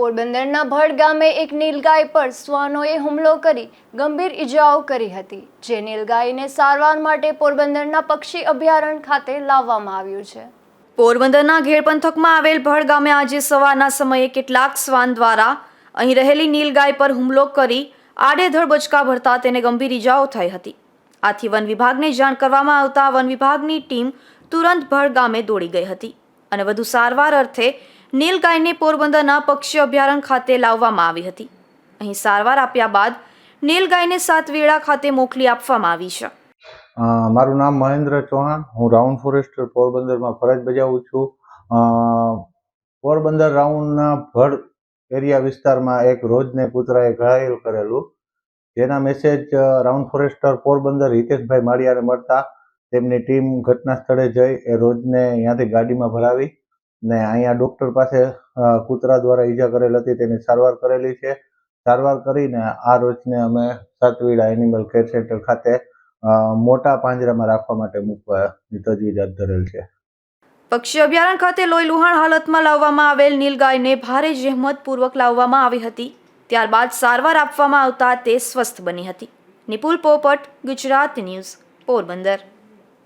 પોરબંદરના ભડ ગામે એક નીલગાય પર શ્વાનોએ હુમલો કરી ગંભીર ઈજાઓ કરી હતી, જે નીલગાયને સારવાર માટે પોરબંદરના પક્ષી અભયારણ્ય ખાતે લાવવામાં આવ્યું છે. પોરબંદરના ઘેડ પંથકમાં આવેલ ભડ ગામે આજે સવારના સમયે કેટલાક શ્વાન દ્વારા અહીં રહેલી નીલગાય પર હુમલો કરી આડેધડ બચકા ભરતા તેને ગંભીર ઈજાઓ થઈ હતી. આથી વન વિભાગને જાણ કરવામાં આવતા વન વિભાગની ટીમ તુરંત ભડ ગામે દોડી ગઈ હતી અને વધુ સારવાર અર્થે નીલગાયને પોરબંદરના પક્ષી અભયારણ્ય ખાતે લાવવામાં આવી હતી. અહીં સારવાર આપ્યા બાદ નીલગાયને સાતવેડા ખાતે મોકલી આપવામાં આવી છે. મારું નામ મહેન્દ્ર ચૌહાણ. હું રાઉન્ડ ફોરેસ્ટર પોરબંદરમાં ફરજ બજાવું છું. પોરબંદર રાઉન્ડના ભડ એરિયા વિસ્તારમાં એક રોજને કૂતરાએ ઘાયલ કરેલું. જેના message round forester Porbandar Hiteshbhai માળિયાને મળતા તેમની ટીમ ઘટના સ્થળે જઈ એ રોજને અહીંયાથી ગાડીમાં ભરાવી ને અહીંયા ડૉક્ટર પાસે કૂતરા દ્વારા ઈજા કરેલ હતી, તેની સારવાર કરેલી છે. સારવાર કરીને આ રોજને અમે સાતવીડા એનિમલ કેર સેન્ટર ખાતે મોટા પાંજરામાં રાખવા માટે મૂકવાની તજવીજ હાથ ધરેલ છે. પક્ષી અભયારણ્ય ખાતે લોહી લુહાણ હાલતમાં લાવવામાં આવેલ નીલગાયને ભારે જહેમતપૂર્વક લાવવામાં આવી હતી. ત્યારબાદ સારવાર આપવામાં આવતા તે સ્વસ્થ બની હતી. નિપુલ પોપટ, ગુજરાત ન્યૂઝ, પોરબંદર.